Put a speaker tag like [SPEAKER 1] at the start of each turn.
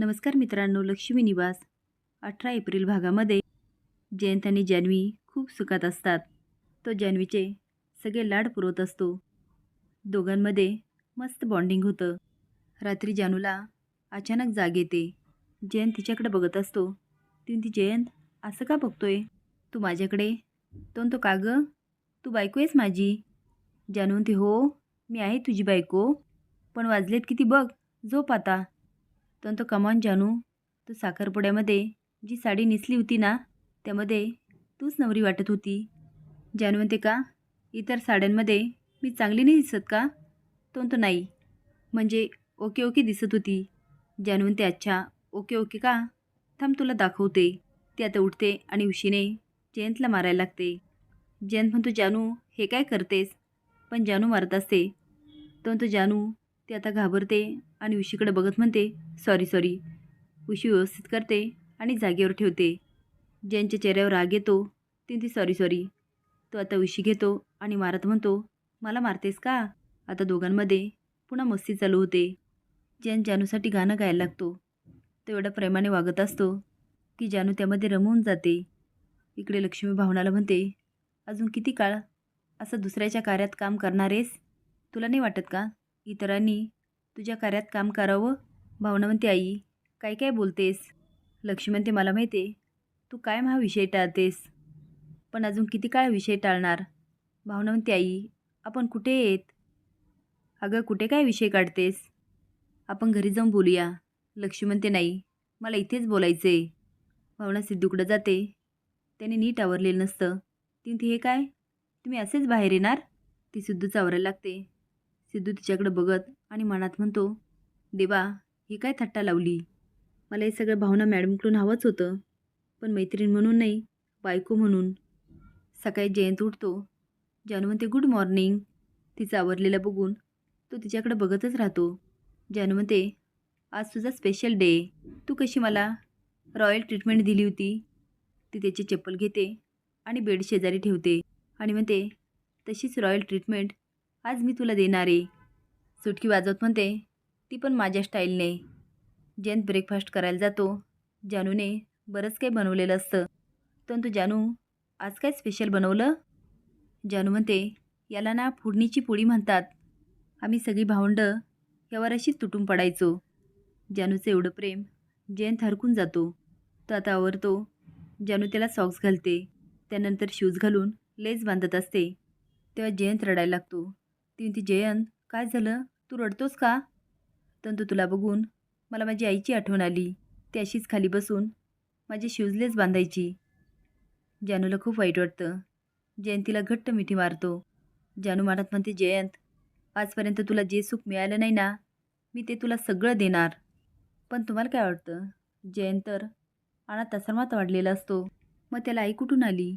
[SPEAKER 1] नमस्कार मित्रांनो लक्ष्मी निवास. अठरा एप्रिल भागामध्ये जयंत आणि जान्हवी खूप सुखात असतात. तो जान्हवीचे सगळे लाड पुरवत असतो. दोघांमध्ये मस्त बॉन्डिंग होतं. रात्री जानूला अचानक जाग येते. जयंत तिच्याकडे बघत असतो. ती जयंत असं का बघतोय? तू माझ्याकडे? तो तो का गं? तू बायको आहेस माझी. जानून ती हो मी आहे तुझी बायको. पण वाजलेत किती बघ. झोप आता. तर तो कमॉन जानू. तू साखरपुड्यामध्ये जी साडी नेसली होती ना त्यामध्ये तूच नवरी वाटत होती. जानू म्हणते का इतर साड्यांमध्ये मी चांगली नाही दिसत का? तो म्हणतो नाही. म्हणजे ओके ओके दिसत होती. जानू म्हणते अच्छा ओके ओके का? थांब तुला दाखवते. ती आता उठते आणि उशीने जयंतला मारायला लागते. जयंत म्हणतो जानू हे काय करतेस? पण जानू मारत असते. तो म्हणतो जानू ती आता घाबरते आणि उशीकडे बघत म्हणते सॉरी सॉरी. उशी व्यवस्थित करते आणि जागेवर ठेवते. ज्यांच्या चेहऱ्यावर राग येतो ती ती सॉरी सॉरी. तो आता उशी घेतो आणि मारत म्हणतो मला मारतेस का? आता दोघांमध्ये पुन्हा मस्ती चालू होते. ज्यान जानूसाठी गाणं गायला लागतो तो एवढ्या प्रेमाने वागत असतो की जानू त्यामध्ये रमवून जाते. इकडे लक्ष्मी भावनाला म्हणते अजून किती काळ असं दुसऱ्याच्या कार्यात काम करणारेस? तुला नाही वाटत का? इतरांनी तुझ्या कार्यात काम करावं? भावना म्हणते आई काय काय बोलतेस? लक्ष्मी म्हणते मला माहिती आहे तू काय हा विषय टाळतेस? पण अजून किती काळ विषय टाळणार? भावना म्हणते आई आपण कुठे येत? अगं कुठे काय विषय काढतेस? आपण घरी जाऊन बोलूया. लक्ष्मी म्हणते नाही मला इथेच बोलायचं आहे भावना सिद्धूकडं जाते. त्याने नीट आवरलेलं नसतं. तीन हे काय? तुम्ही असेच बाहेर येणार? ती सिद्धू चावरायला लागते. सिद्धू तिच्याकडे बघत आणि मनात म्हणतो देवा ही काय थट्टा लावली? मला हे सगळं भावना मॅडमकडून हवंच होतं. पण मैत्रीण म्हणून नाही बायको म्हणून. सकाळी जयंत उठतो. जानू म्हणते गुड मॉर्निंग. तिचं आवरलेलं बघून तो तिच्याकडे बघतच राहतो. जानू म्हणते आज तुझा स्पेशल डे तू कशी मला रॉयल ट्रीटमेंट दिली होती? ती त्याची चप्पल घेते आणि बेड शेजारी ठेवते आणि म्हणते तशीच रॉयल ट्रीटमेंट आज मी तुला देणार आहे. सुटकी वाजवत म्हणते ती पण माझ्या स्टाईलने. जयंत ब्रेकफास्ट करायला जातो. जानूने बरंच काही बनवलेलं असतं. परंतु जानू आज काय स्पेशल बनवलं? जानू म्हणते याला ना फोडणीची पोळी म्हणतात. आम्ही सगळी भावंडं यावर अशीच तुटून पडायचो. जानूचं एवढं प्रेम जयंत हरकून जातो. तो आता आवरतो. जानू त्याला सॉक्स घालते. त्यानंतर शूज घालून लेस बांधत असते. तेव्हा जयंत रडायला लागतो. ती म्हणते जयंत काय झालं? तू रडतोस का? तंतू तुला बघून मला माझी आईची आठवण आली. ती अशीच खाली बसून माझी शिवजलेच बांधायची. जानूला खूप वाईट वाटतं. जयंतीला घट्ट मिठी मारतो. जानू म्हणत म्हणते जयंत आजपर्यंत तुला जे सुख मिळालं नाही ना मी ते तुला सगळं देणार. पण तुम्हाला काय वाटतं? जयंत तर अनाथ आश्रमात वाढलेला असतो. मग त्याला आई कुठून आली?